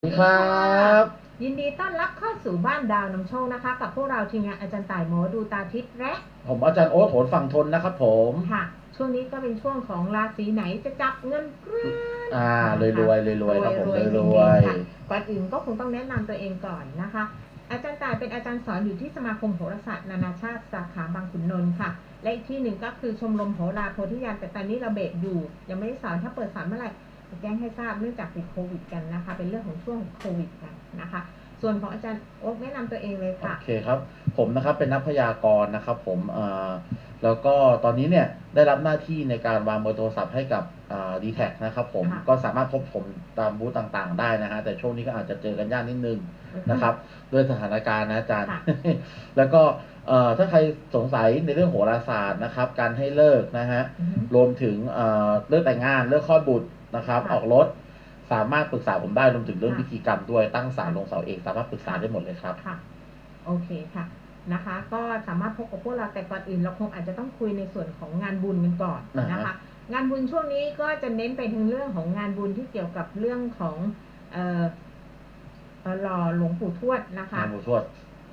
สวัสดีครับ ยินดีต้อนรับเข้าสู่บ้านดาวนำโชคนะคะ กับพวกเราทีมงานอาจารย์ต่ายหมอดูตาทิพย์และผมอาจารย์โอ๊ตโหนฝั่งทนนะครับผมค่ะ ช่วงนี้ก็เป็นช่วงของราศีไหนจะจับเงินกรืนอ่ารวยรวยรวยรวยครับผมรวยรวยค่ะก่อนอื่นก็คงต้องแนะนำตัวเองก่อนนะคะ อาจารย์ต่ายเป็นอาจารย์สอนอยู่ที่สมาคมโหราศาสตร์นานาชาติสาขาบางขุนนนท์ค่ะ และอีกที่หนึ่งก็คือชมรมโหราโพธิญาณแต่ตอนนี้เราเบรกอยู่ ยังไม่ได้สอนถ้าเปิดสอนเมื่อไหร่จะ แจ้งให้ทราบเนื่องจากติดโควิดกันนะคะ เป็นเรื่องของช่วงโควิดกันนะคะ ส่วนของอาจารย์โอ๊คแนะนำตัวเองเลยโอค่ะเคครับ ผมนะครับเป็นนักพยากรณ์นะครับ ผมอ่าแล้วก็ตอนนี้เนี่ยได้รับหน้าที่ในการวางเบอร์โทรศัพท์ให้กับดีแท็นะครับผมค่ะก็สามารถพบผมตามบูธต่างๆ ได้นะฮะแต่ช่วงนี้ก็อาจจะเจอกันยากนิดนึงนะครับด้วยสถานการณ์นะอาจารย์ค่ะแล้วก็เอ่อถ้าใครสงสัยในเรื่องโหราศาสตร์นะครับ การให้เลิกนะฮะอือฮึรวมถึงเอ่อเรื่องแต่งงานเรื่องคลอดบุตร นะครับค่ะออกรถสามารถปรึกษาผมได้รวมถึงเรื่องค่ะพิธีกรรมด้วยตั้งศาลลงเสาเอกสามารถปรึกษาได้หมดเลยครับค่ะ โอเคค่ะนะคะ ก็สามารถพบกับพวกเราแต่ก่อนอื่นเราคงอาจจะต้องคุยในส่วนของงานบุญกันก่อนนะอ่าคะฮะงานบุญช่วงนี้ก็จะเน้นไปถึงเรื่องของงานบุญที่เกี่ยวกับเรื่องของเอ่อเอ่อหล่อหลวงปู่ทวดนะคะงานบุญทวด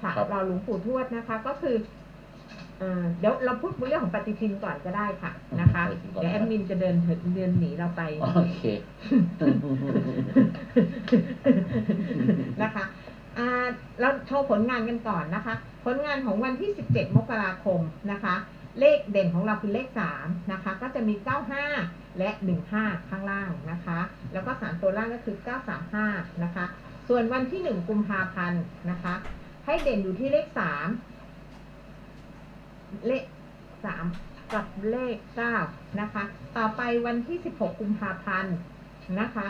ค่ะครับหล่อหลวงปู่ทวดนะคะ ก็คือ เอ่อเดี๋ยวเราพูดเรื่องของปฏิทินก่อนก็ได้ค่ะนะคะปฏิทินก่อนเดี๋ยวแอดมินจะเดินเหินเดินหนีเราไป โอเค นะคะอ่าเราโชว์ผลงานกันก่อนนะคะ ผลงานของวันที่ 17 มกราคมนะคะ เลขเด่นของเราคือเลข 3 นะคะ ก็จะมี 95 และ 15 ข้างล่างนะคะ แล้วก็ 3 ตัวล่างก็คือ 935 นะคะ ส่วนวันที่ 1 กุมภาพันธ์นะคะ ให้เด่นอยู่ที่เลข 3 เลข3กับเลข9นะคะ ต่อไปวันที่16กุมภาพันธ์นะคะ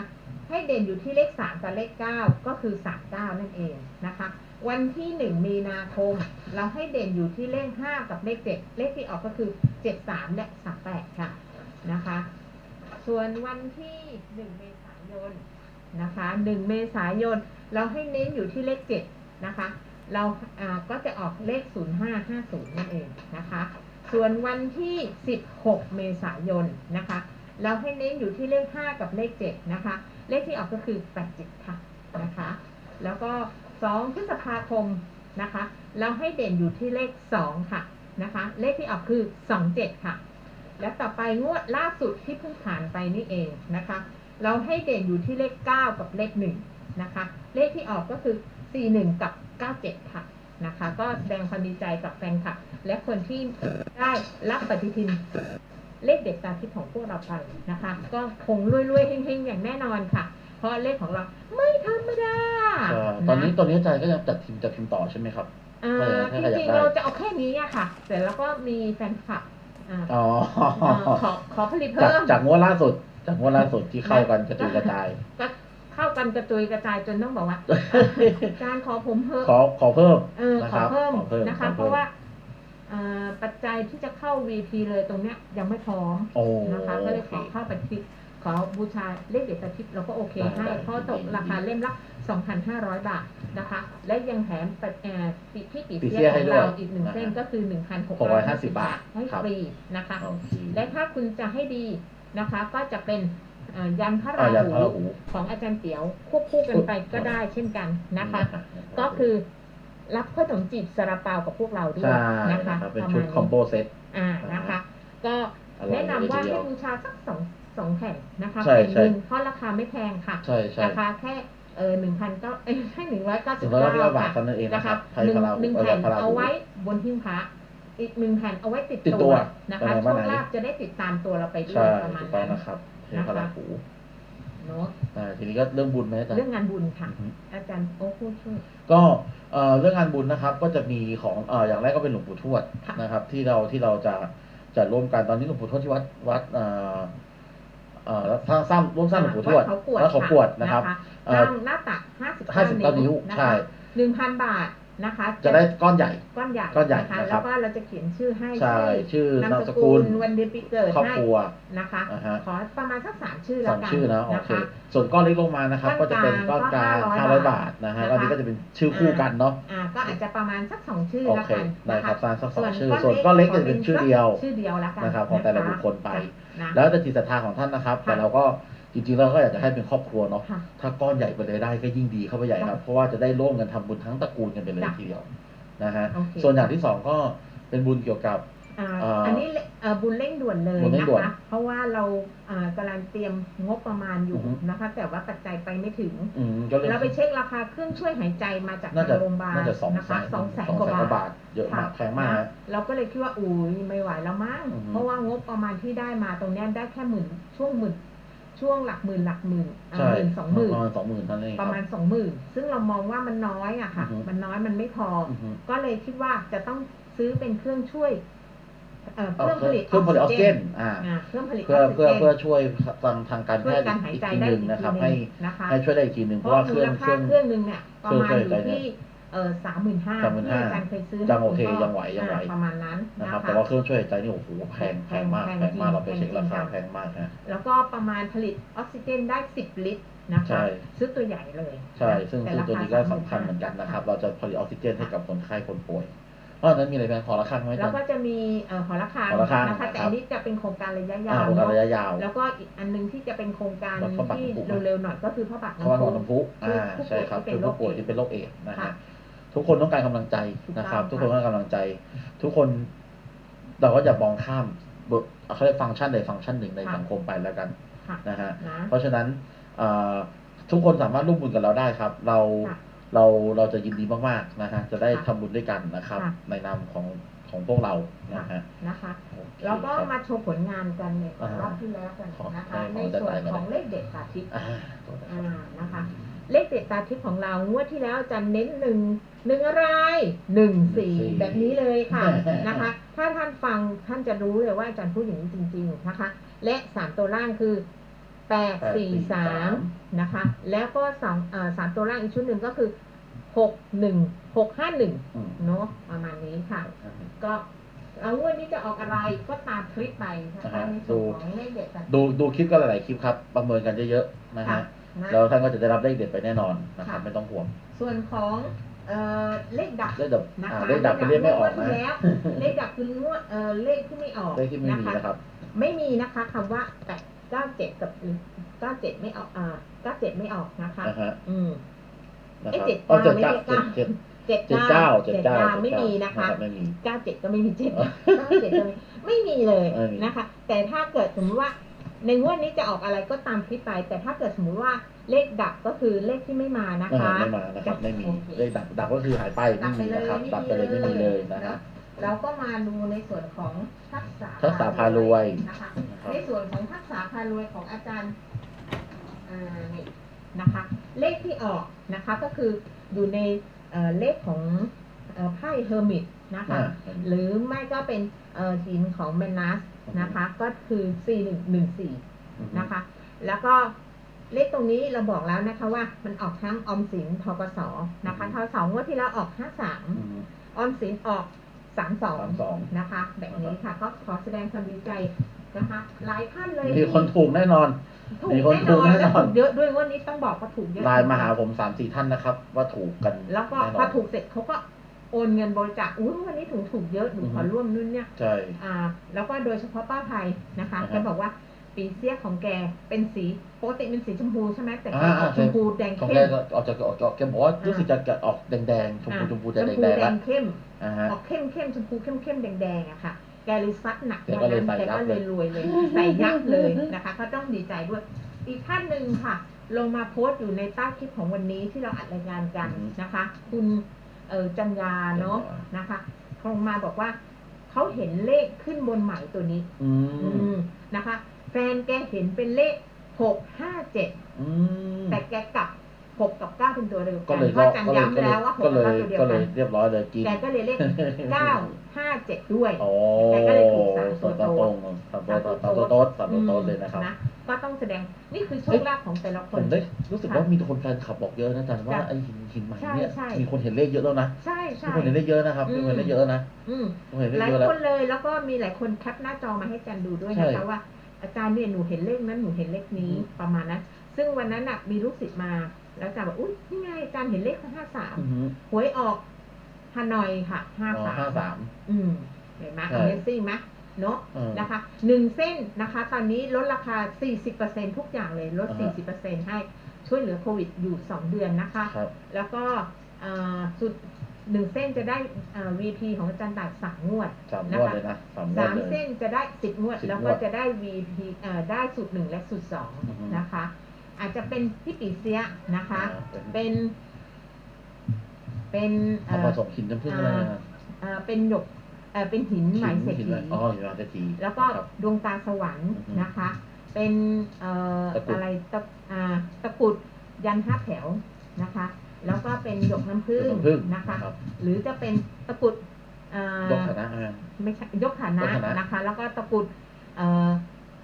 ให้เด่นอยู่ที่เลข3กับเลข9ก็คือ39นั่นเองนะคะ วันที่1มีนาคม เราให้เด่นอยู่ที่เลข5กับเลข7เลขที่ออกก็คือ73และ38ค่ะนะคะ ส่วนวันที่1เมษายนนะคะ1เมษายน เราให้เน้นอยู่ที่เลข7นะคะ เราก็จะออกเลข 0550 นั่นเองนะคะ ส่วนวันที่ 16 เมษายนนะคะ เราให้เน้นอยู่ที่เลข 5 กับเลข 7 นะคะ เลขที่ออกก็คือ 87 ค่ะนะคะ แล้วก็ 2 พฤษภาคมนะคะ เราให้เด่นอยู่ที่เลข 2 ค่ะนะคะ เลขที่ออกคือ 27 ค่ะ แล้วต่อไปงวดล่าสุดที่เพิ่งผ่านไปนี่เองนะคะ เราให้เด่นอยู่ที่เลข 9 กับเลข 1 นะคะ เลขที่ออกก็คือ 41 กับ 97 ค่ะนะคะ ก็แสดงความดีใจกับแฟนคลับและคนที่ได้รับปฏิทินเลขเด็ดตาทิพย์ของพวกเราไปนะคะ ก็คงรวยๆเฮงๆอย่างแน่นอนค่ะ เพราะเลขของเราไม่ธรรมดาก็ตอนนี้ตอนนี้อาจารย์ก็ยังจัดทีมจัดทีมต่อใช่ไหมครับอ่าถ้าจใครอยากริงได้ๆเราจะเอาแค่นี้อะค่ะแต่แล้วก็มีแฟนคลับอ่าอ๋ออ่าขอขอผลิตจากเพิ่มจากงวดล่าสุด จากงวดล่าสุดที่เข้ากันกระจุยกระจายก็ เข้ากันกระจุยกระจายจนต้องบอกว่าอาจารย์ขอผมเพิ่มขอขอเพิ่มเออนะขคอรับเพิ่มขอเพิ่มนะคะขอเพเพิ่มราะว่าอ่าปัจจัยที่จะเข้า VP เลยตรงเนี้ยยังไม่พร้อมโอ้นะคะ ก็เลยขอโอเคเข้าปฏิทินขอบูชาเลขเด็ดตาทิพย์เราก็โอเคได้ให้ได้เพราะตกราคาเล่มละ 2,500 บาทนะคะ และยังแถมปัดแอร์ปีที่ปีปีเสีเสี้ยยขให้องด้วยเราอีกหนึ่งนะฮะเส้นก็คือ650 1,650 บาทให้ครับฟรีนะคะโอเคและถ้าคุณจะให้ดีนะคะ ก็จะเป็นอ่า ยันพระอ่ารายันพระราหูหูของอาจารย์เตี๋ยวควบคู่กันไปก็ได้เช่นกันนะคะ ก็คือรับขนมจีบซาลาเปากับพวกเราด้วยใช่นะคะนะครับเป็นประชุมาดณคอมโบเซตอ่านะคะ ก็อร่อยแนะนำว่าเลยทีเดีให้ยวบูชาสักสองสองแผ่นนะคะใช่แผ่นใช่หนึ่งเพราะราคาไม่แพงค่ะใช่ใช่ราคาแค่เออหนึ่งพันก็เอ้ยแค่หนึ่งร้อยเก้าสิถึบงร้อยเก้าเก้าบาทค่ะเท่านั้นเองนะนะครัคะบไทยหนึ่งพลาหนึ่งเออแผ่นพลาเอาหูไว้บนหิ้งพระอีกหนึ่งแผ่นเอาไว้ติดติดตัตัววนะคะไปไหนโชมาคไหนลาภจะได้ติดตามตัวเราไปด้วใช่ยประมาณถูกต้อนั้งนนะครับ เทนะคะพลาหูเนาะอ่าทีนี้ก็เรื่องบุญไหมอาจารย์เรื่องงานบุญค่ะอือฮึอาจารย์โอ้พูดช่วยก็เอ่อเรื่องงานบุญนะครับ ก็จะมีของเอ่ออย่างแรกก็เป็นหลวงปู่ทวดค่ะนะครับ ที่เราที่เราจะจะร่วมกันตอนนี้หลวงปู่ทวดที่วัดวัดเอ่อเอ่อสร้างสร้างร่วมสร้างหลวงปู่ทวดวัเขากวดวัดเขากวดนะครับเอ่อสร้างหน้าตักห้าสิบ59นิ้วนะใช่คะหนึ่งพันบาท นะคะจะได้ก้อนใหญ่ ก้อนใหญ่ก้อนใหญ่นะคะนะครับแล้วก็เราจะเขียนชื่อให้ใช่ชื่อนามสกุกุลวันเดือนปีเกิดครอบให้ครัวนะคะอ่าฮะขอประมาณสักสามชื่อแล้สาวมกันชื่อนะโอนะเคคะส่วนก้อนเล็กลงมานะครับก้ก็อนจะเป็นกก้อนลางกลางก็ห้า500ร้อยบาทนะฮะนะคะก้อนนี้ก็จะเป็นชื่อคู่กันเนาะอ่าก็อาจจะประมาณสักสองชื่อโอแล้วเคกันได้นะครัคะบสร้างสักสองส่วนชื่อก้อนส่วนก้อนเล็กขจะเป็นชื่อเดียวชื่อเดียวแล้วกันนะครับของแต่ละบุคคลไปนะแล้วแต่จิตศรัทธาของท่านนะครับ แต่เราก็ จจริงๆเราก็อยากจะให้เป็นครอบครัวเนาะค่ะ ถ้าก้อนใหญ่ไปเลยได้ก็ยิ่งดีเข้าไปใหญ่ครับจ้ะเพราะว่าจะได้ร่วมกันทำบุญทั้งตระกูลกันไปเลยจ้ะทีเดียวนะฮะโอเค ส่วนอย่างที่สองก็เป็นบุญเกี่ยวกับ อ่าเอ่ออัอันนี้เลเอ่อบุญเร่งด่วนเลยบุญเร่งนะด่วนคะเพราะว่าเราอ่ากำลังเตรียมงบประมาณอยู่อือฮึ นะคะ แต่ว่าปัจจัยไปไม่ถึง อืมก็เลยเราไปเช็คราคาเครื่องช่วยหายใจมาจากน่าทาจะงโรงพยาบาลน่าจะสองนะแสคะนสองแสนสองกว่าแสนกว่าบาบาททเยอะมากค่ะแพงมากนะฮะ เราก็เลยคิดว่าอุ้ยไม่ไหวแล้วมั้งอือฮึเพราะว่างบประมาณที่ได้มาตรงเนี้ยได้แค่หมื่นช่วงหมื่น ช่วงหลักหมื่นหลักหมื่นอ่าใช่หมื่นสองหมื่นประมาณสองหมื่นเท่านั้นเองคปบระมาณสองหมื่นซึ่งเรามองว่ามันน้อยอะค่ะอือฮึมันน้อยมันไม่พอออือฮึก็เลยคิดว่าจะต้องซื้อเป็นเครื่องช่วยเอ่อเคเอารื่องเคผรื่องลิตเครื่องผลิตออกซิเจนอ่าอ่าเครื่องผลิตเพื่อออกซิเพื่อเจนเพื่อช่วยทางทางการแพช่วยทย์การหายอีกใจทีได้หนึ่งอีกนะครับทีหให้นึ่งนะคะให้ช่วยได้อีกทีหนึ่งเพเพราะราะว่าเคมูรื่องลเคค่ารื่องเครื่องหนึ่งเนี่ยประมาณเครื่องอยู่ช่วยหายใจที่เออสามหมื่นห้าที่35,000อาจารย์เคยซื้อยังโอเคให้ณพ่ยังไหวยังไหวอ่าประมาณนั้นนะนะครับคะแต่ว่าเครื่องช่วยหายใจนี่โอ้โหแพงแพงมากแพงแพงมากจริงเราไปเช็คราคาแพงจริงแพงมากฮะแล้วก็ประมาณผลิตออกซิเจนได้สิบลิตรนะคะใช่ซื้อตัวใหญ่เลย ใช่ ซึ่งแต่ซึ่งราตัวคานี้ก็สำคัญเหมือนกันนะครับ เราจะผลิตออกซิเจนให้กับคนไข้คนป่วยเพราะฉะนั้นมีอะไรบ้างขอละครั้งไหมแล้จัวนก็จะมีเอ่อหอระฆังหอระฆังนะคะแต่ครับอันนี้จะเป็นโครงการระยะยาอ่าวโครงการระยะยาว แล้วก็อีกอันหนึงที่จะเป็นโครงการแล้วก็บัตรที่น้ำพุเร็วๆหน่อยก็คือพระบาทเพราะว่าหนองน้ำพุน้ำพุอ่าผู้ใช่ครับผู้คือป่วยผู้ป่วยที่เป็นโรคเอดส์นะค่ะฮะ ทุกคนต้องการกำลังใจนะครับถูทุกกคต้นองต้องการกำลังใจ ทุกคนเราก็อย่ามองข้ามบทเขาเรียกฟังก์ชันใดฟังก์ชันหนึ่งในค่ะสังคมไปแล้วกันค่ะนะฮะนะเพราะฉะนั้นเอ่อทุกคนสามารถร่วมบุญกับเราได้ครับ เราค่ะเราเราจะยินดีมากๆนะฮะจะได้ค่ะทำบุญด้วยกันนะครับค่ะในนามของของพวกเรานะฮะนะคะโอเคแล้วก็ครับมาโชว์ผลงานกันเนี่ยอ่ารอบที่แล้วกันขอนะคะให้ในขอส่วนจัดไปของก่อนเลขเด็ดสาธิตอ่าตัวนะคอ่ารับนะคะ เลขเด็ดตาทิพย์ของเรางวดที่แล้วอาจะเน้นหนึ่งหนึ่งอะไรหนึ่งสี่สี่แบบนี้เลยค่ะนะคะ ถ้าท่านฟังท่านจะรู้เลยว่าอาจารย์พูดอย่างนี้จริง ๆนะคะ และสามตัวล่างคือแปดสี่สามนะคะ แล้วก็สองเอ่อสามตัวล่างอีกชุดหนึ่งก็คือหกหนึ่งหกห้าหนึ่งอืมเนาะประมาณนี้ค่ะ ก็เอางวดนี้จะออกอะไรก็ตามคลิปไปนะอ่าคะฮะในส่วนของเลขเด็ดตาทิพย์ดูดูคลิปก็หลายๆคลิปครับ ประเมินกันเยอะๆนะค่ะฮะ นะแล้วท่านก็จะได้รับเลขเด็ดไปแน่นอนนะครับค่ะไม่ต้องห่วง ส่วนของเอ่อเลขดับเลขดับนะอ่าคะเลขดับเป็นเลขไม่ออกงวดนะที่แล้วเลขดับคืองวดเอ่อเลขที่ไม่ออกเลขที่ไม่มีนะคะนะครับ ไม่มีนะคะคำว่าแปดเก้าเจ็ดกับเก้าเจ็ดไม่ออกอ่าเก้าเจ็ดไม่ออกนะคะ นะฮะอืมนะเอ๊ะครับเจ็ดอ๋อเก้าเจ็ดเก้าไม่ใช่เจ็ดเจ็ดเจ็ดเจ็ดเก้าเจ็ดเจ็ดเก้าเก้าไม่มีนะคะรับไม่มี เก้าเจ็ดก็ไม่มีเจ็ดอ๋อเก้าเจ็ดก็ไม่ไม่มีเลยไม่มีนะคะ แต่ถ้าเกิดสมมติว่า ในงวดนี้จะออกอะไรก็ตามคลิปไป แต่ถ้าเกิดสมมติว่าเลขดับก็คือเลขที่ไม่มานะอ่าคะไม่มานะครับไม่มีโอเคเลขดับดับก็คือหายไปดัไม่บไปมีเลยนะครับไม่มีดับไปเลยไม่มีเลยนะฮะ เราก็มาดูในส่วนของทักษะทักษะพารวยนะคะ นะครับ ในส่วนของทักษะพารวยของอาจารย์อ่านี่นะคะ เลขที่ออกนะคะก็คืออยู่ในเอ่อเลขของเอ่อไพ่เฮอร์มิตนะคะ อ่า หรือไม่ก็เป็นเอ่อหินของเมนัส นะคะ ก็คือ4 1 1 4 นะคะ แล้วก็เลขตรงนี้เราบอกแล้วนะคะว่ามันออกทั้งออมสินทกสนะคะทกสงวดที่แล้วออกอืม53 ออมสินออก32 32 นะคะ แบบนี้ค่ะ ก็ขอแสดงความดีใจนะคะ หลายท่านเลยมีคนถูกแน่นอนถูกมีคนแน่ถูนกอนแน่และนอนถูกเยอะด้วยงวันนี้ต้องบอกว่าถูกเยอะไลน์มาหาผมสามสี่ท่านนะครับ ว่าถูกกัน แล้วก็แน่นพออนถูกเสร็จเขาก็ โอนเงินบริจาคอุ้ยวันนี้ถูกถูกเยอะหนูอือฮึขอร่วมนู่นเนี่ยใช่อ่า แล้วก็โดยเฉพาะป้าภัยนะคะอ่าฮะแกบอกว่าปีเสียของแกเป็นสีปกติเป็นสีชมพูใช่ไหมแต่แกอ่าออกชใช่มพูแดงของเข้แกมก็ออกจากออกจากแกบอกว่ารู้สึกจะจะออกแดงๆชมพูชมพูจะชแดมพูงๆแดแล้วงเข้มอ่าฮะออกเข้มเข้มชมพูเข้มเข้มแดงๆอะค่ะแกเลยซัดหนักแกก็เลยดังนั้นใส่แกยับก็เลเลยยรวยเลยใส่ยับเลยนะคะก็ต้องดีใจด้วย อีกท่านหนึ่งค่ะ ลงมาโพสต์อยู่ในใต้คลิปของวันนี้ที่เราอัดรายงานกันอือฮึนะคะ คุณ เออจัญญาเนาะจัญญานะคะลงมาบอกว่าเขาเห็นเลขขึ้นบนไหมตัวนี้ อือืมมนะคะ แฟนแกเห็นเป็นเลขหกห้าเจ็ดอืมแต่แกกลับหกกับเก้าเป็นตัวเดียวก็กันเลยเพราะอาจันก็เลยย้ำแล้วว่าหก็กเลกับยเก้าตัวเดียวก็เลกัยนเรียบร้อยเลยกินแกก็เลยเลขเก้าห้าเจ็ดด้วยโอ้แกก็เลยถูกสามตัวตโต๊รดงๆสามตัวสามตัวโต๊ดสามตัวโต๊ดเลยนะครับนะ ก็ต้องแสดงนี่คือโชคลาภของแต่ละคผน มได้รู้สึกว่ามีคนแฟนคลับบอกเยอะนะอาจารย์ว่าจ้ะไอ้หินหินใหม่ใช่เนี่ยใช่ มีคนเห็นเลขเยอะแล้วนะใช่มีใช่ คนเห็นเลขเยอะนะครับอืม มีคนเห็นเลขเยอะนะอืม มีคนเห็นเลหขลายเยอะแล้ว คนเลยแล้วก็มีหลายคนแคปหน้าจอมาให้อาจารย์ดูด้วยใช่นะคะว่า อาจารย์เนี่ยหนูเห็นเลขนั้นหนูเห็นเลขนี้อืมประมาณนั้นซึ่งวันนั้นน่ะมีลูกศิษย์มา แล้วอาจารย์บอกอุ้ยนี่ไงอาจารย์เห็นเลขห้าสามอือหือหวยออกฮานอยค่ะห้าอ๋อสามห้าสาม อืมเห็นไหมใช่ Amazing ไหม เนาะเออนะคะหนึ่งเส้นนะคะ ตอนนี้ลดราคา 40%ทุกอย่างเลยลดอ่าฮะ40%ให้ช่วยเหลือโควิดอยู่ 2 เดือนนะคะครับแล้วก็อ่าสุดหนึ่งเส้นจะได้อ่า VP ของอาจารย์ต่ายสามงวดสามงวดเลยนะสามงวดสามเลยเส้นจะได้สิบงวด10แล้วงก็วดจะได้ VP เอ่อได้สุดหนึ่งและสุดสองอือฮึนะคะ อาจจะเป็นพี่ปีเสียนะคะอ่าเป็น เป็นเป็นเอ่เอาอผสมหินน้ำผึ้งอะไรนะเอ่อเป็นหยก เอ่อเป็นหินไหมเศรษหินฐีอะไรอ๋อหินไหมเศรษฐีแล้วก็ครับดวงตาสวรรค์อือฮึนะคะ เป็นเอ่อตะกรุดอะไรตะอ่าตะกรุดยันห้าแถวนะคะ แล้วก็เป็นหยกน้ำผึ้งน้ำผึ้งนะคะรับหรือจะเป็นตะกรุดเอ่อยกฐานะอ่าไม่ใช่ยกฐานะยกฐานะนะคะ แล้วก็ตะกรุดเอ่อ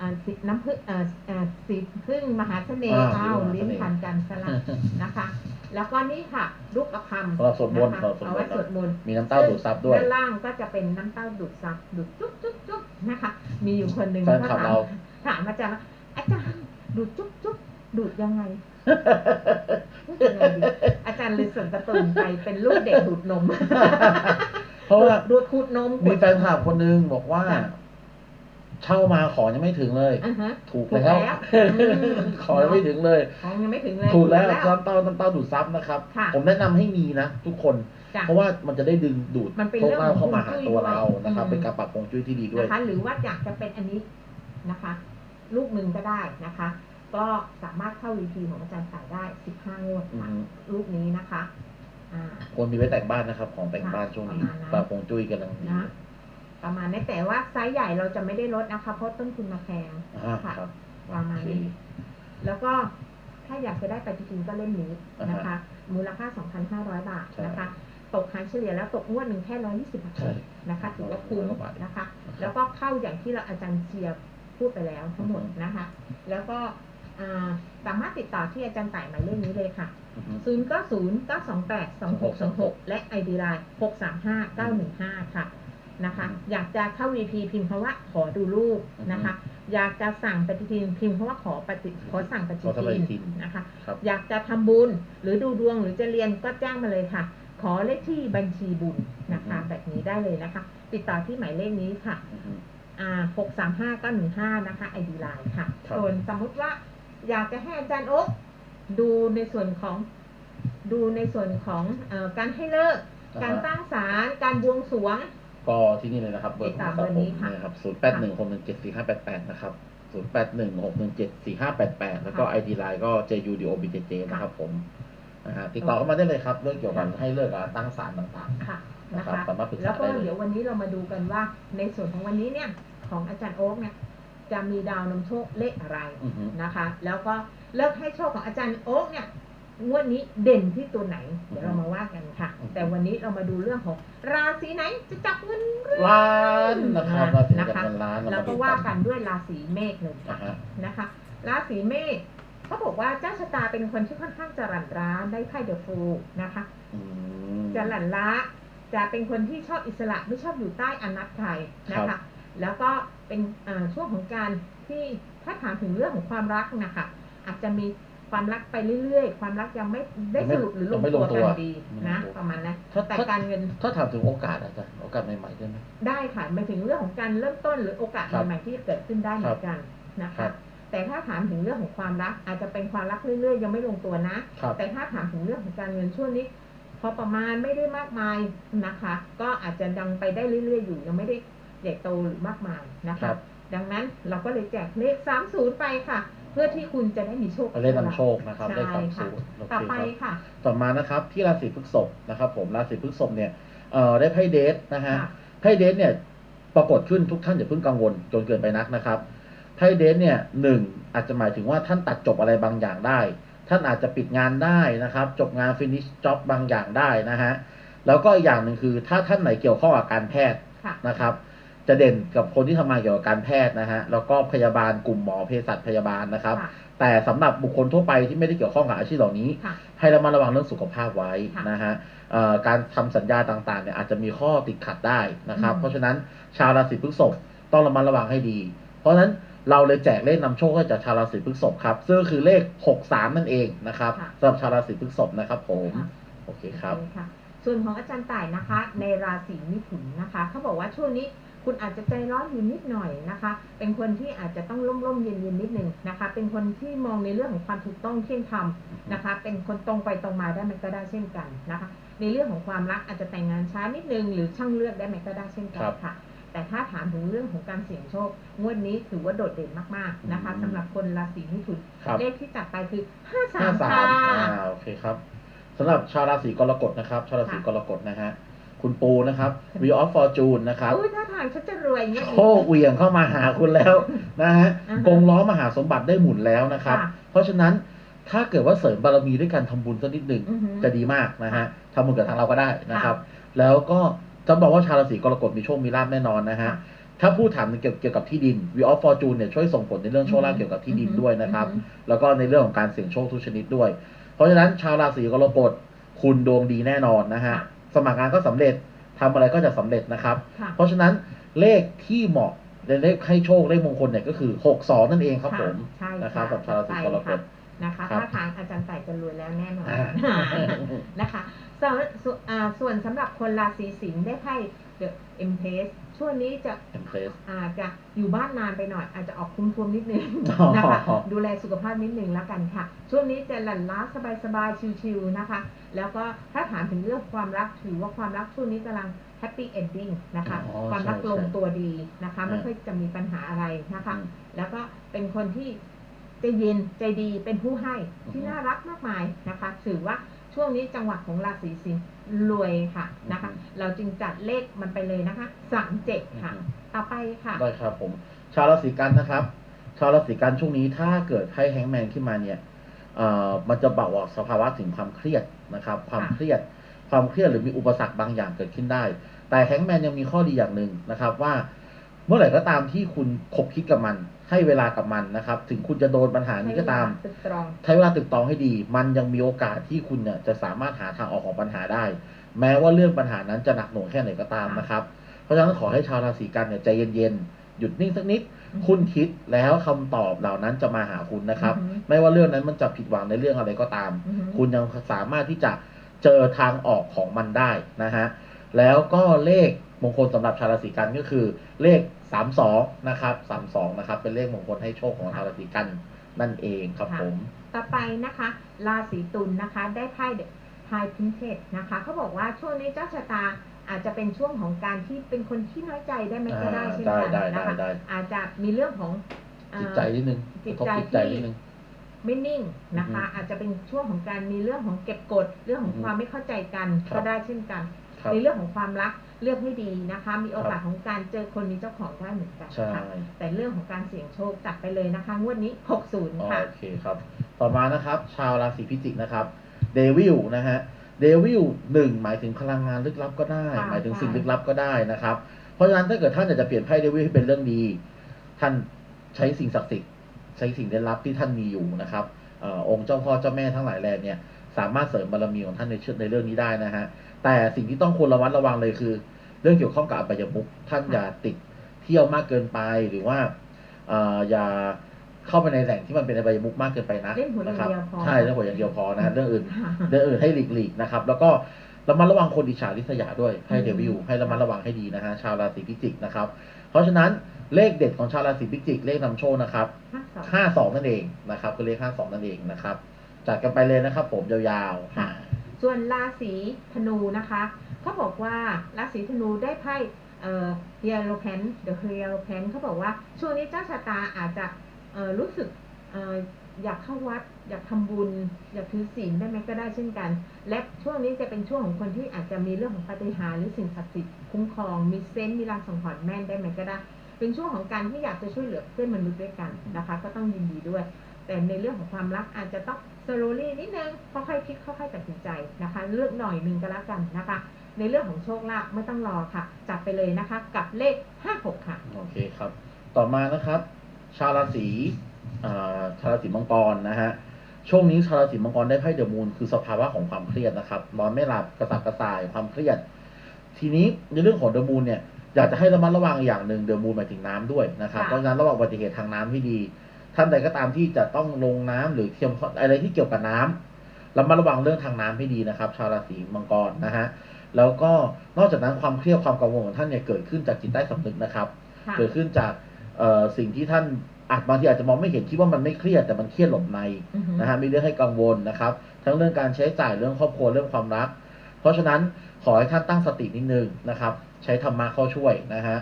อ่าสีน้ำผึ้งเอ่อเอ่อสีพึ่งมหาเสน่ห์อ่าอ้าวสีพึ่งมหาเสน่ห์ลิ้นพันกันสลับนะคะ แล้วก็นี่ค่ะลูกประคำสำหรับสวดมนต์นะคะสำหรับสวดมนต์เอาไว้สวดมนต์มีน้ำเต้าดูดซับด้วยด้านล่างก็จะเป็นน้ำเต้าดูดซับดูดจุ๊บจุ๊บจุ๊บนะคะ มีอยู่คนหนึ่งแฟนคลับถามเรา ถามอาจารย์ว่าอาจารย์ดูดจุ๊บจุ๊บดูดยังไง พูดยังไงดีอาจารย์เลยส่งการะตุนไปเป็นลูกเด็กดูดนม เพราะว่าดูดขูดนม มีแฟนคลับคนหนึงบอกว่าค่ะ เช่ามาขอยังไม่ถึงเลย อ่าฮะถูกถูกแล้วแล้วอืมขอยังไม่ถึงเลย ของยังไม่ถึงเลย ถูกแล้วน้ำเต้าน้ำเต้าดูดซับนะครับ ค่ะผมแนะนำให้มีนะทุกคน จ้ะ เพราะว่ามันจะได้ดึงดูดมันเป็นโชคเรื่องลาภของเข้ามาหาฮวงจุ้ยตัวเราด้วยนะครับอืมเป็นการปรับฮวงจุ้ยที่ดีด้วย นะคะหรือว่าอยากจะเป็นอันนี้นะคะ ลูกหนึ่งก็ได้นะคะ ก็สามารถเข้า VP ของอาจารย์ต่ายได้ 15งวดอือค่ะฮึลูกนี้นะคะอ่า ควรมีไว้แต่งบ้านนะครับ ของแต่งบ้านช่วงนี้ประมาณนั้น ปรับฮวงจุ้ยกำลังดีนะ ประมาณนี้แต่ว่าไซส์ใหญ่เราจะไม่ได้ลดนะคะเพราะต้นทุนมาแพงอ่าค่ะครับประมาณโอเคนี้แล้วก็ถ้าอยากจะได้ปฏิทินก็เล่มนี้นะคะ มูลค่า 2,500 บาทใช่นะคะ ตกหารเฉลี่ยแล้วตกงวดหนึ่งแค่120บาทใช่นะคะถือว่าคุ้มร้อยกว่าบาทนะคะ แล้วก็เข้าอย่างที่เราอาจารย์เชียร์พูดไปแล้วทั้งหมดนะคะ แล้วก็อ่าสามารถติดต่อที่อาจารย์ต่ายหมายเลขนี้เลยค่ะอือฮึ0 9 0 9 2 8 2 6 2 6 และ ID Line 6 3 5 9 1 5 ค่ะ นะคะ อยากจะเข้า VP พิมพ์คำว่าขอดูรูปนะคะ อยากจะสั่งปฏิทินพิมพ์คำว่าขอปฏิขอสั่งปฏิขอสั่งปฏิทิทินนนะคะ ครับ อยากจะทำบุญหรือดูดวงหรือจะเรียนก็แจ้งมาเลยค่ะ ขอเลขที่บัญชีบุญนะคะ อือฮึ แบบนี้ได้เลยนะคะ ติดต่อที่หมายเลขนี้ค่ะ อือฮึอ่าหกสามห้าเก้าหนึ่งห้านะคะไอดีไลน์ค่ะ ครับ ส่วนสมมุติว่าอยากจะให้อาจารย์โอ๊คดูในส่วนของดูในส่วนของเออการให้เลิก การตั้งศาลการบวงสรวง ก็ที่นี่เลยนะครับเบอร์ติดต่อโทรศัพท์เบอร์นี้ผมค่ะ นะครับศูนย์แปดหนึ่งหกหนึ่งเจ็ดสี่ห้าแปดแปดนะครับศูนย์แปดหนึ่งหกหนึ่งเจ็ดสี่ห้าแปดแปดแล้วก็ค่ะไอดีไลน์ก็ JUDOBJJ นะครับผมนะฮะติดต่อโอเคเข้ามาได้เลยครับ เรื่องเกี่ยวกับให้เลิกกับตั้งศาลต่าง ค่ะๆนะนะครับคะสามารถปรึกแล้ษาวก็ได้เลย เดี๋ยววันนี้เรามาดูกันว่าในส่วนของวันนี้เนี่ยของอาจารย์โอ๊คเนี่ยจะมีดาวนำโชคเลขอะไรอือฮึ นะคะ แล้วก็เลิกให้โชคของอาจารย์โอ๊คเนี่ย งวดนี้เด่นที่ตัวไหน เดี๋ยวเรามาว่ากันค่ะแต่วันนี้เรามาดูเรื่องของราศีไหนจะจับเงินเรือนล้านนะครับราศีนะกับคะเงินล้านเรามก็ดูว่ากันด้วยราศีเมษเลยนะฮะ นะคะราศีเมษเขาบอกว่าเจ้าชะตาเป็นคนที่ค่อนข้างจะหลั่นร้านได้ไพ่เดอะฟูนะคะ อืม จะหลั่นล้าจะเป็นคนที่ชอบอิสระไม่ชอบอยู่ใต้อนัตใครนะครัคะ บ แล้วก็เป็นอ่าช่วงของการที่ถ้าถามถึงเรื่องของความรักนะคะอาจจะมี ความรักไปเรื่อยๆ ความรักยังไม่ได้สรุปหรือลยังงไม่ลตังวตักัวนดีนะไม่ลงตัวประมาณนั้นถ้าแต่ถ้าการเงินถ้าถามถึงโอกาสอาจารย์โอกาสใหม่ๆได้ไหมได้ค่ะหมายถึงเรื่องของการเริ่มต้นหรือโอกาสครับใหม่ๆที่จะเกิดขึ้นได้เหมือนกันนะครัคะบแต่ถ้าถามถึงเรื่องของความรัก อาจจะเป็นความรักเรื่อยๆ ยังไม่ลงตัวนะครับแต่ถ้าถามถึงเรื่องของการเงินช่วงนี้พอประมาณไม่ได้มากมายนะคะ ก็อาจจะดังไปได้เรื่อยๆ อยู่ยังไม่ได้ใหญ่โตหรือมากมายนะครัคะบดังนั้นเราก็เลยแจกเลข 30 ไปค่ะ เพื่อที่คุณจะได้มีโชคไปเล่นนำโชคนะครับใช่ได้ความค่ะสูงโอเคต่อไปครับค่ะ ต่อมานะครับ ที่ราศีพฤษภนะครับ ผมราศีพฤษภเนี่ยเอ่อได้ไพ่เดทนะฮะค่ะไพ่เดทเนี่ยปรากฏขึ้นทุกท่านอย่าเพิ่งกังวลจนเกินไปนักนะครับไพ่เดทเนี่ยหนึ่งอาจจะหมายถึงว่าท่านตัดจบอะไรบางอย่างได้ ท่านอาจจะปิดงานได้นะครับ จบงานฟินิชจ็อบบางอย่างได้นะฮะแล้วก็อีกอย่างหนึ่งคือ ถ้าท่านไหนเกี่ยวข้องกับการแพทย์ค่ะนะครับ จะเด่นกับคนที่ทำงานเกี่ยวกับการแพทย์นะฮะแล้วก็พยาบาลกลุ่มหมอเภสัชพยาบาลนะครับค่ะแต่สำหรับบุคคลทั่วไปที่ไม่ได้เกี่ยวข้องกับอาชีพเหล่านี้ค่ะให้ระมัดระวังเรื่องสุขภาพไว้ค่ะนะฮะเอ่อการทำสัญญาต่างๆเนี่ยอาจจะมีข้อติดขัดได้นะครับอืมเพราะฉะนั้นชาวราศีพฤษภต้องระมัดระวังให้ดี เพราะฉะนั้นเราเลยแจกเลขนำโชคให้จากชาวราศีพฤษภครับซึ่งก็คือเลข 63 นั่นเองนะครับค่ะสำหรับชาวราศีพฤษภนะครับ ผมค่ะโอเคครับโอเค่ะส่วนของอาจารย์ต่ายนะคะ ในราศีมิถุนนะคะเขาบอกว่าช่วงนี้ คุณอาจจะใจร้อนอยู่นิดหน่อยนะคะ เป็นคนที่อาจจะต้องร่มร่มๆเย็นเย็นๆนิดนึงนะคะ เป็นคนที่มองในเรื่องของความถูกต้องเที่ยงธรรมนะคะ เป็นคนตรงไปตรงมาได้ไหมก็ได้เช่นกันนะคะ ในเรื่องของความรักอาจจะแต่งงานช้านิดนึงหรือช่างเลือกได้ไหมก็ได้เช่นกันครับค่ะแต่ถ้าถามถึงเรื่องของการเสี่ยงโชค งวดนี้ถือว่าโดดเด่นมากๆนะคะอืมสำหรับคนราศีมิถุนครับเลขที่จัดไปคือห้าสาห้ามสาค่ะมอ่าโอเคครับสำหรับชาวราศีกรกฎนะครับ ชาวราศีค่ะกรกฎนะฮะ คุณปูนะครับ Wheel of Fortune นะครับอุ้ยถ้าทางฉันจะรวยเงี้ยโชคเหวี่ยงเข้ามาหาคุณแล้วนะฮะอ่าฮะกงล้อมหาสมบัติได้หมุนแล้วนะครับค่ะเพราะฉะนั้นถ้าเกิดว่าเสริมบารมีด้วยการทำบุญสักนิดหนึ่งอือหือจะดีมากนะฮะทำบุญกับทางเราก็ได้นะครับค่แล้วก็จะบอกว่าชาวราศีกรกฎมีโชคมีลาภแน่นอนนะฮะค่ะถ้าพูดถามเกี่ยวเกี่ยวกับที่ดิน Wheel of Fortune เนี่ยช่วยส่งผลในเรื่องโชคลาภเกี่ยวกับที่ดินด้วยนะครับอือฮึแล้วก็ในเรื่องของการเสี่ยงโชคทุกชนิดด้วย เพราะฉะนั้นชาวราศีกรกฎคุณดวงดีแน่นอนนะฮะค่ะ สมัครงานก็สำเร็จทำอะไรก็จะสำเร็จนะครับค่ะเพราะฉะนั้นเลขที่เหมาะในเลขให้โชคเลขมงคลเนี่ยก็คือ 62 นั่นเองครับผมใช่นะครับกับชาวราศีกรกฎนะคะครับถ้าทางอาจารย์ไต่จะรวยแล้วแน่นอนอ่านะคะ ส่วนส่วนอ่าส่วนสำหรับคนราศีสิงห์ได้ไพ่ The Empress ช่วงนี้จะเอ็มเพลสอาจจะอยู่บ้านนานไปหน่อย อาจจะออกคุ้มทวมนิดนึงอ๋อนะคะดูแลสุขภาพนิดนึงแล้วกันค่ะ ช่วงนี้จะหลั่นล้าสบายๆชิลๆนะคะ แล้วก็ถ้าถามถึงเรื่องความรักถือว่าความรักช่วงนี้กำลังแฮปปี้เอนดิ้งนะคะอ๋อความรักใช่ลงใช่ตัวดีนะคะไม่อ่าค่อยจะมีปัญหาอะไรนะคะอืมแล้วก็เป็นคนที่ใจเย็นใจดีเป็นผู้ให้ที่อือฮึน่ารักมากมายนะคะถือว่า ช่วงนี้จังหวะของราศีสิงห์รวยค่ะนะคะอือฮึเราจึงจัดเลขมันไปเลยนะคะสามเจ็ดค่ะ ต่อไปค่ะ ได้ครับผม ชาวราศีกันนะครับ ชาวราศีกันช่วงนี้ถ้าเกิดไพ่แฮงก์แมนขึ้นมาเนี่ยเอ่อมันจะบอกว่าสภาวะถึงความเครียดนะครับ ความค่ะเครียด ความเครียดหรือมีอุปสรรคบางอย่างเกิดขึ้นได้ แต่แฮงก์แมนยังมีข้อดีอย่างหนึ่งนะครับว่า เมื่อไหร่ก็ตามที่คุณคบคิดกับมัน ให้เวลากับมันนะครับ ถึงคุณจะโดนปัญหานี้ก็ตามตึกตรองใช้เวลาตึกตองให้ดี มันยังมีโอกาสที่คุณเนี่ยจะสามารถหาทางออกของปัญหาได้ แม้ว่าเรื่องปัญหานั้นจะหนักหน่วงแค่ไหนก็ตามนะครับ เพราะฉะนั้นขอให้ชาวราศีกันเนี่ยใจเย็นๆหยุดนิ่งสักนิดอืมคุณคิดแล้วคำตอบเหล่านั้นจะมาหาคุณนะครับอือฮึไม่ว่าเรื่องนั้นมันจะผิดหวังในเรื่องอะไรก็ตามอือฮึคุณยังสามารถที่จะเจอทางออกของมันได้นะฮะ แล้วก็เลขมงคลสำหรับชาวราศีกันก็คือเลข 32 นะครับ 32 นะครับ เป็นเลขมงคลให้โชคของชาวราศีกันนั่นเองครับค่ะผม ต่อไปนะคะ ราศีตุลนะคะ ได้ไพ่ไฮพินเทสนะคะเขาบอกว่าช่วงนี้เจ้าชะตาอาจจะเป็นช่วงของการที่เป็นคนที่น้อยใจได้ไหมก็ได้อ่าเช่นกันได้ได้นะคะได้อาจจะมีเรื่องของเอ่อจิตใจนิดนึงจิตกระทบใจจิตใจที่นิดนึงไม่นิ่งนะคะอือฮึอาจจะเป็นช่วงของการมีเรื่องของเก็บกดเรื่องของอือฮึความไม่เข้าใจกันครับก็ได้เช่นกัน ครับ ในเรื่องของความรักเลือกให้ดีนะคะ มีโอกาสของการเจอคนมีเจ้าของได้เหมือนกันใช่ค่ะแต่เรื่องของการเสี่ยงโชคจัดไปเลยนะคะงวดนี้อ๋อ60 ค่ะ โอเคครับ ต่อมานะครับ ชาวราศีพิจิกนะครับเดวิลนะฮะเดวิลหนึ่งหมายถึงพลังงานลึกลับก็ได้ค่ะหมายถึงใช่สิ่งลึกลับก็ได้นะครับ เพราะฉะนั้นถ้าเกิดท่านอยากจะเปลี่ยนไพ่เดวิลให้เป็นเรื่องดี ท่านใช้สิ่งศักดิ์สิทธิ์ใช้สิ่งลึกลับที่ท่านมีอยู่นะครับเออองค์เจ้าพ่อเจ้าแม่ทั้งหลายแหล่เนี่ยสามารถเสริมบารมีของท่านในเชื่อในเรื่องนี้ได้นะฮะ แต่สิ่งที่ต้องควรระมัดระวังเลยคือ เรื่องเกี่ยวข้องกับอบายมุขท่านอย่าติดเที่ยวมากเกินไปหรือว่าเอ่ออย่าเข้าไปในแหล่งที่มันเป็นอบายมุขมากเกินไปนะเล่นหัวอย่างนะครับเดียวพอใช่เล่นหัวอย่างเดียวพอนะฮะเรื่องอื่นเรื่องอื่นให้หลีกหลีกนะครับ แล้วก็ระมัดระวังคนอิจฉาริษยาด้วยให้อืมเดวิลให้ระมัดระวังให้ดีนะฮะชาวราศีพิจิกนะครับ เพราะฉะนั้นเลขเด็ดของชาวราศีพิจิก เลขนำโชคนะครับห้าสอง52นั่นเองนะครับคือเลข52นั่นเองนะครับจัดกันไปเลยนะครับ ผมยาวๆค่ะ ส่วนราศีธนูนะคะเขาบอกว่าราศีธนูได้ไพ่เอ่อเฮียโรแพนเดอะเฮียโรแพนเขาบอกว่าช่วงนี้เจ้าชะตาอาจจะเอ่อรู้สึกเอ่ออยากเข้าวัด อยากทำบุญ อยากถือศีลได้ไหมก็ได้เช่นกัน และช่วงนี้จะเป็นช่วงของคนที่อาจจะมีเรื่องของปาฏิหาริย์หรือสิ่งศักดิ์สิทธิ์คุ้มครองมีเซนต์มีรางสังหรณ์แม่นได้ไหมก็ได้ เป็นช่วงของการที่อยากจะช่วยเหลือเพื่อนมนุษย์ด้วยกันนะคะ ก็ต้องยินดีด้วย แต่ในเรื่องของความรักอาจจะต้อง สโลลี่นิดนึงค่อยๆคิดค่อยๆตัดสินใจนะคะ เลือกหน่อยหนึ่งก็แล้วกันนะคะ ในเรื่องของโชคลาภไม่ต้องรอค่ะ จับไปเลยนะคะ กับเลข 56 ค่ะ โอเคครับ ต่อมานะครับ ชาวราศีอ่าชาวราศีมังกรนะฮะช่วงนี้ชาวราศีมังกรได้ไพ่เดอะมูนคือสภาวะของความเครียดนะครับนอนไม่หลับกระสับกระส่ายความเครียด ทีนี้ในเรื่องของเดอะมูนเนี่ยอยากจะให้ระมัดระวังอย่างหนึ่งเดอะมูนหมายถึงน้ำด้วยนะครับค่ะเพราะฉะนั้นระวังอุบัติเหตุทางน้ำให้ดี ท่านใดก็ตามที่จะต้องลงน้ำหรือเทียมอะไรที่เกี่ยวกับน้ำระมัดระวังเรื่องทางน้ำให้ดีนะครับ ชาวราศีมังกรนะฮะแล้วก็นอกจากนั้นความเครียดความกังวลของท่านเนี่ยเกิดขึ้นจากจิตใต้สำนึกนะครับค่ะเกิดขึ้นจากเอ่อสิ่งที่ท่านอาจบางทีอาจจะมองไม่เห็นคิดว่ามันไม่เครียดแต่มันเครียดหลบในอือฮึนะฮะมีเรื่องให้กังวลนะครับ ทั้งเรื่องการใช้จ่ายเรื่องครอบครัวเรื่องความรัก เพราะฉะนั้นขอให้ท่านตั้งสตินิดนึงนะครับ ใช้ธรรมะเข้าช่วยนะฮะ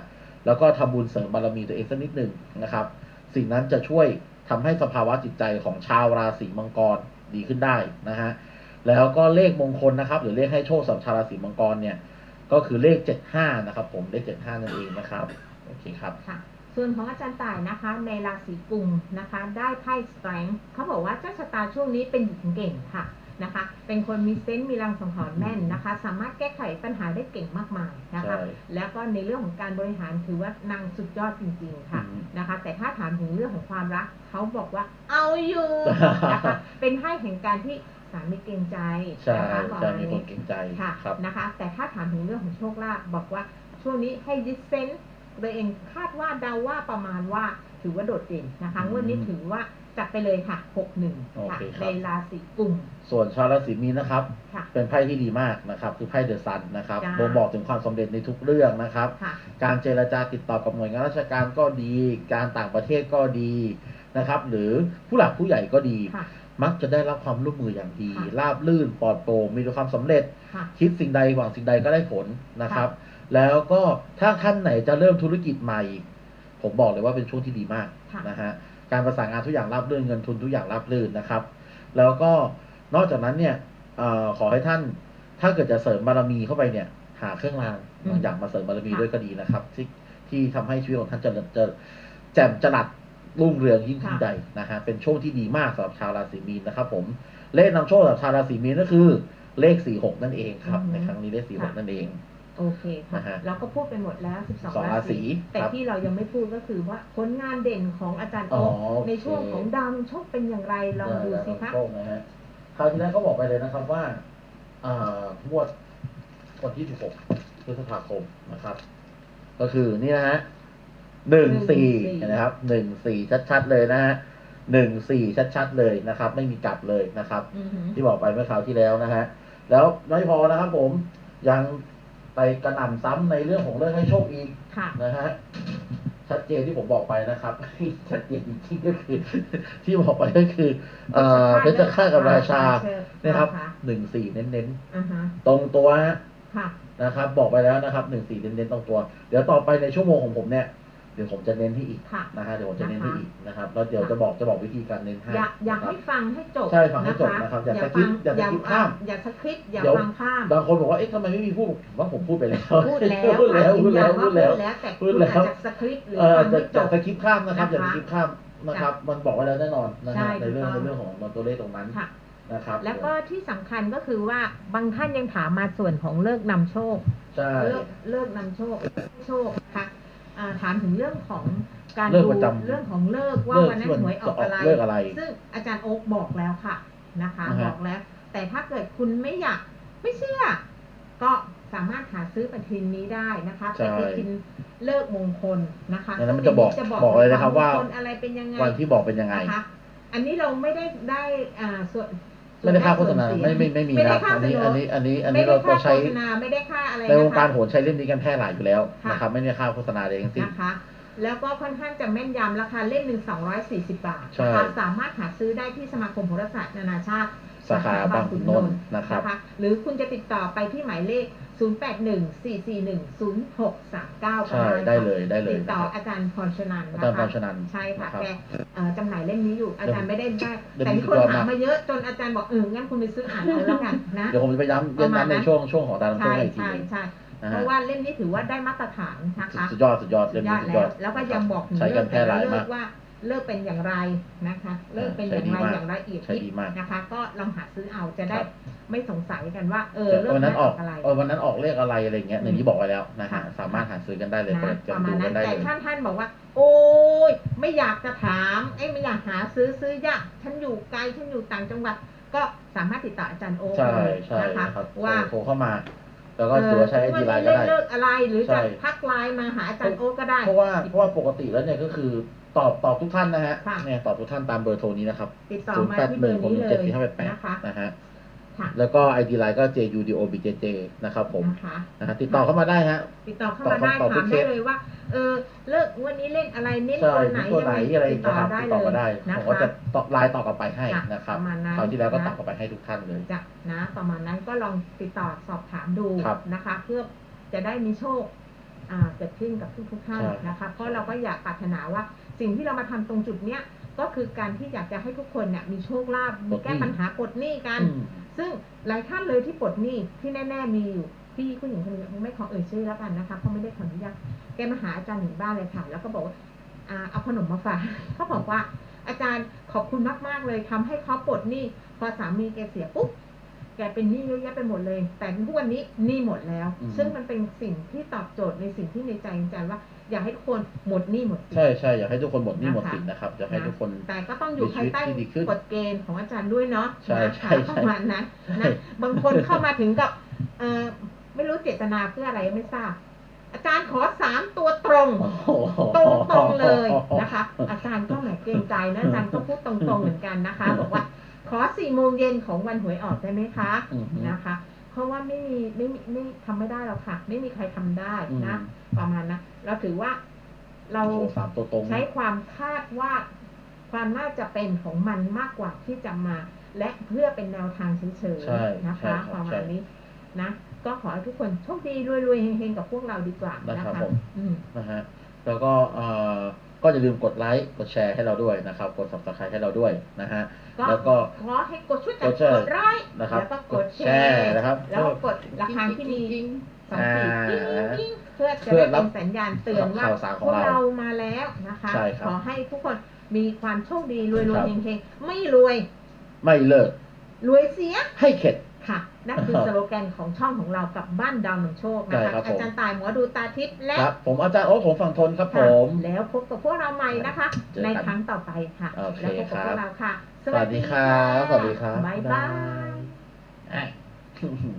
แล้วก็ทำบุญเสริมบารมีตัวเองสักนิดหนึ่งนะครับ สิ่งนั้นจะช่วยทำให้สภาวะจิตใจของชาวราศีมังกรดีขึ้นได้นะฮะแล้วก็เลขมงคลนะครับ หรือเลขให้โชคสำหรับชาวราศีมังกรเนี่ยก็คือเลข 75 นะครับ ผมเลข 75 นั่นเองนะครับโอเคครับค่ะส่วนของอาจารย์ต่ายนะคะ ในราศีกุมนะคะ ได้ไพ่สแตรงเขาบอกว่าเจ้าชะตาช่วงนี้เป็นหญิงเก่งค่ะ นะคะ เป็นคนมีเซนส์มีรังสังหรณ์แม่นนะคะ สามารถแก้ไขปัญหาได้เก่งมากมายนะคะ ใช่แล้วก็ในเรื่องของการบริหารถือว่านางสุดยอดจริงๆค่ะอืมนะคะ แต่ถ้าถามถึงเรื่องของความรักเขาบอกว่าเอาอยู่นะคะ เป็นไพ่แห่งการที่สามีเกรงใจใช่นะคะบอกใช่มามีอย่างคนนี้เกรงใจค่ะครับ นะคะ แต่ถ้าถามถึงเรื่องของโชคลาภบอกว่าช่วงนี้ให้ดิสเซนต์ตัวเองคาดว่าเดาว่าประมาณว่าถือว่าโดดเด่นนะคะอืม งวดนี้ถือว่า จัดไปเลยค่ะโอ61ค่ะเคครับ ในราศีกุม ส่วนชาวราศีมีนนะครับ ค่ะ เป็นไพ่ที่ดีมากนะครับ คือไพ่เดอะซันนะครับจ้า บ่งบอกถึงความสำเร็จในทุกเรื่องนะครับ ค่ะ การเจรจาติดต่อกับหน่วยงานราชการก็ดี การต่างประเทศก็ดีนะครับ หรือผู้หลักผู้ใหญ่ก็ดี ค่ะ มักจะได้รับความร่วมมืออย่างดีค่ะ ราบลื่นปลอดโปร่งมีความสำเร็จ ค่ะ คิดสิ่งใดหวังสิ่งใดก็ได้ผลนะครับ แล้วก็ถ้าท่านไหนจะเริ่มธุรกิจใหม่ ผมบอกเลยว่าเป็นช่วงที่ดีมากค่ะ นะฮะ การประสานงานทุกอย่างราบรื่นเงินทุนทุกอย่างราบรื่นนะครับ แล้วก็นอกจากนั้นเนี่ยเออขอให้ท่านถ้าเกิดจะเสริมบารมีเข้าไปเนี่ย หาเครื่องรางอืมบางอย่างมาเสริมบารมีค่ะด้วยก็ดีนะครับ ที่ที่ทำให้ชีวิตของท่านจะจะแจ่มจรัสรุ่งเรืองยิ่งขึ้นค่ะใดนะฮะเป็นช่วงที่ดีมากสำหรับชาวราศีมีนนะครับ ผมเลขนำโชคสำหรับชาวราศีมีนก็คือเลขสี่หกนั่นเองครับ ในครั้งนี้เลขสี่หกนั่นเอง โอเคค่ะนะฮะเราก็พูดไปหมดแล้ว สอง12 ราราศีศี แต่ครับที่เรายังไม่พูดก็คือว่าผลงานเด่นของอาจารย์อ๋โอ๊อคโอเค ในช่วงของดาวโชคเป็นอย่างไรลองดูสิคะโชคนะฮะคราวที่แล้วก็บอกไปเลยนะครับว่าอ่างวดวันที่ 16พฤษภาคมนะครับ ก็คือนี่นะฮะหนึ่งสี่14เห็นะครับหนึ่งสี่ชัดๆเลยนะฮะหนึ่งสี่ชัดๆเลยนะครับ ไม่มีกลับเลยนะครับ อือหือที่บอกไปเมื่อคราวที่แล้วนะฮะ แล้วไม่พอนะครับผมยัง ไปกระหน่ำซ้ำในเรื่องของเรื่องให้โชคอีกค่ะ นะฮะชัดเจนที่ผมบอกไปนะครับ ชัดเจนจริงๆก็คือ ที่บอกไปก็คือ เอ่อเพชรฆาตกับราชานะครับหนึ่งสี่เน้นอ่าฮะๆ ตรงตัวฮะค่ะ นะครับ บอกไปแล้วนะครับหนึ่งสี่เน้นๆตรงตัว เดี๋ยวต่อไปในชั่วโมงของผมเนี่ย เดี๋ยวผมจะเน้นให้อีกค่ะนะฮะเดี๋ยวผมจะเน้นให้อีกนะครับแล้วเดี๋ยวจะบอกจะบอกวิธีการเน้นให้อยากอยากนะครัให้บฟังให้จบใช่ฟังให้จบนะครับอย่าฟัสคิปอย่าสคิปข้ามอย่าสคริปต์อย่าเดี๋ยวฟังข้ามบางคนบอกว่าเอ๊ะทำไมไม่มีพูดผมว่าผมพูดไปแล้วพูดแล้วพูดแล้วพูดแล้วค่ะพูดแล้วแต่พูคุดณแล้วอาจจะสคริปต์หรือเออฟังจะไม่จบจะสคิปข้ามนะครับอย่านะคะสคิปข้ามนะครับ มันบอกไว้แล้วแน่นอนนะใช่ฮะในเรื่องถูกต้องในเรื่องของตัวเลขตรงนั้นค่ะนะครับแล้วก็ที่สำคัญก็คือว่าบางท่านยังถามมาส่วนของเลิกนำโชคใช่เลิกเลิกนำโชคโชคค่ะอ่า ถามถึงเรื่องของการเลิกดูประจำเรื่องของเลิกว่าเลิกวันนั้ที่นมันหวยออกจะออกอะไรเลิกอะไร ซึ่งอาจารย์โอ๊กบอกแล้วค่ะนะคะอ่าฮะบอกแล้ว แต่ถ้าเกิดคุณไม่อยากไม่เชื่อ ก็สามารถหาซื้อปฏิทินนี้ได้นะคะใช่ปฏิทินเลิกมงคลนะคะดังนั้นมันจะบอกซึ่งในบอกเลยนะครับว่ามงคลอะไรเป็นยังไงวันที่บอกเป็นยังไงนะคะอันนี้เราไม่ได้ได้อ่าส่วน ไม่ได้ค่าโฆษณาส่วนเสียไม่ไม่ไม่มีไม่นะได้ครับค่าอันนี้สนุกอันนี้อันนี้อันไม่นี้ได้เราค่าก็โฆใช้ษณาไม่ได้ค่าอะไรในวงการนะคะโหนใช้เล่มนี้กันแพร่หลายอยู่แล้วค่ะนะครับไม่ได้ค่าโฆษณาใดทั้งสิ้นนะคะแล้วก็ค่อนข้างจะแม่นยำราคาเล่มหนึ่ง240บาทใช่นะคะสามารถหาซื้อได้ที่สมาคมโหราศาสตร์นานาชาติ สาขาบางขุนนนท์นะครับหรือคุณจะติดต่อไปที่หมายเลข 0814410639 ใช่ได้เลยได้เลยติดต่อนะครับอาจารย์พรชนันท์อานะจารย์พคะรชนันท์ใช่ค่ะนะครับแกเอ่อจำหน่ายเล่มนี้อยู่อาจารย์ไม่ได้ได้เล่มแต่นี้มีคนสุดยอดถามมากมาเยอะจนอาจารย์บอกเอองั้นคุณไปซื้ออ่านเอาแล้วกันนะเดี๋ยวผมจะไปย้ำประมาณย้ำในนั้นช่วงช่วงของดาวน้ำโชใช่คให้อีกทีใช่หนึงใช่นะเพฮะราะว่าเล่มนี้ถือว่าได้มาตรฐานนะคะสุดยอดสุดยอดเล่มยนี้อดสุดยแล้อวดแล้วก็ยังบอกถึงใช้กันแพร่หลายเลิมากกว่า เลิกเป็นอย่างไรนะคะ เลิกเป็นอย่างไรใช้ดีมากอย่างละเอียดใช้ดีมากนะคะ ก็ลองหาซื้อเอาจะได้ครับไม่สงสัยกันว่าเออเลิกวันนั้นออกอะไรเออวันนั้นออกเลขอะไรอะไรเงี้ยในนี้บอกไว้แล้วนะฮะค่ะสามารถหาซื้อกันได้เลยนะเปิดปกันระมาดูณกันั้นนได้แต่เลยท่านท่านบอกว่า โอ้ยไม่อยากจะถามเอ้ยไม่อยากหาซื้อซื้อยากฉันอยู่ไกลฉันอยู่ต่างจังหวัดก็สามารถติดต่ออาจารย์โอ๊คใช่เลยใช่นะคะครับว่าโทรเข้ามาแล้วก็ถือว่าใช้ไอดีไลน์ก็เออได้เลิกอะไรหรือใช่จะทักไลน์มาหาอาจารย์โอ๊คก็ได้เพราะว่าเพราะว่าปกติแล้วเนี่ยก็คือ ตอบตอบทุกท่านนะฮะค่ะ เนี่ยตอบทุกท่านตามเบอร์โทรนี้นะครับติดต่อศูนย์มาแปดที่หเบอนึ่งร์หกนี้หนึ่งเลเจ็ดยสี่ห้าแปดแปดนะคะ นะฮะค่ะแล้วก็ ID Line ก็ JUDOBJJ นะครับผมนะคะ นะฮะติดต่อเข้ามาได้ฮะ ติดต่อเข้ามาได้ตอบคำตอบทุถามกเคได้ส เลยว่า เออเลิกวันนี้เล่นอะไรเน้นใช่ตัวไหนตัวไหนอะไรติดต่อนะครับได้ติดเลต่อยมาได้นะผมก็คะจะตอบไลน์ตอบกลับไปให้ค่ะนะครับประมาณนั้นคราวที่แล้วก็นะ ตอบกลับไปให้ทุกท่านเลย จะนะประมาณนั้นก็ลองติดต่อสอบถามดูครับนะคะ เพื่อจะได้มีโชคอ่าเกิดขึ้นกับทุกทุกๆท่านใช่ นะคะ เพราะเราก็อยากปรารถนาว่า สิ่งที่เรามาทำตรงจุดเนี้ยก็คือการที่อยากจะให้ทุกคนเนี่ยมีโชคลาภมีแก้ปัญหาปลดหนี้กันอืมซึ่งหลายท่านเลยที่ปลดหนี้ที่แน่ ๆ มีอยู่พี่ผู้หญิงคนหนึงไม่ขอเอ่ยชื่อแล้วกันนะคะเพราะไม่ได้ขออนุญาตแกมาหาอาจารย์ถึงบ้านเลยค่ะ แล้วก็บอกว่าอ่าเอาขนมมาฝากเขาบอกว่าอาจารย์ขอบคุณมากๆเลยทำให้เขาปลดหนี้พอสามีแกเสียปุ๊บแกเป็นหนี้เยอะแยะไปหมดเลย แต่ทุกวันนี้หนี้หมดแล้วอืมซึ่งมันเป็นสิ่งที่ตอบโจทย์ในสิ่งที่ในใจอาจารย์ว่า อยากให้ทุกคนหมดหนี้หมดสิน ใช่ใช่อยากให้ทุกคนหมดหนี้นะคะหมดสินนะครับอยากให้ทุกคน แต่ก็ต้องอยู่ภายใต้มีชีวิตที่ดีขึ้นกฎเกณฑ์ของอาจารย์ด้วยเนาะใช่นะใช่คะใช่ประมาณนั้นนะบางคนเข้ามาถึงกับเออไม่รู้เจตนาเพื่ออะไรไม่ทราบ อาจารย์ขอสามตัวตรง โอ้โหตรงตรงๆเลยนะคะ อาจารย์ก็แหมเกรงใจนะอาจารย์ก็พูดตรงๆเหมือนกันนะคะ บอกว่า ขอสี่โมงเย็นของวันหวยออกได้ไหมคะอืมนะคะเพ ราะว่าไม่มีไม่มีไม่ทำไม่ได้หรอกค่ะ ไม่มีใครทำได้นะประมาณนะเราถือว่า เราโอ้โหสามตัวตรงใช้ความคาดว่าความน่าจะเป็นของมันมากกว่าที่จะมา และเพื่อเป็นแนวทางเฉยใช่ๆนะใช่คะครับประมาใช่ณนี้นะ ก็ขอให้ทุกคนโชคดีรวยๆเฮงๆกับพวกเราดีกว่านะนะครัคะบผมอืมนะฮะแล้วก็เอ่อ ก็อย่าลืมกดไลค์กดแชร์ให้เราด้วยนะครับ กด subscribe ให้เราด้วยนะฮะก็แล้วก็ขอให้กดช่วยกันกดแชร์กดไลค์นะครับแล้วก็กดแชแชร์ร์นะครับแล้วก็กดระฆังที่มีสองสีอ่ากิ้งกิ้งเพื่อจะเพื่ได้อรัเป็บนสัญญาณเตือนว่าข่าวสารขพองวกเราเรามาแล้วนะคะใช่ครับขอให้ทุกคนมีความโชคดีรวยครัๆบเฮงๆไม่รวย ไม่เลิกรวยเสียให้เข็ดค่ะ นั่นคือสโลแกนของช่องของเรากับบ้านดาวหนึ่งโชคนะใช่คะครับผม อาจารย์ตายหมอดูตาทิพย์และครับ ผมอาจารย์โอ๊ตผมฝั่งทนครับผค่ะม แล้วพบกับพวกเราใหม่นะคะ เจอกันในครั้งต่อไปค่ะ โอเคแล้วพบกับครับพวกเราค่ะสวัสดีครับสวัสดีครับบ๊ายบาย บ๊ายบาย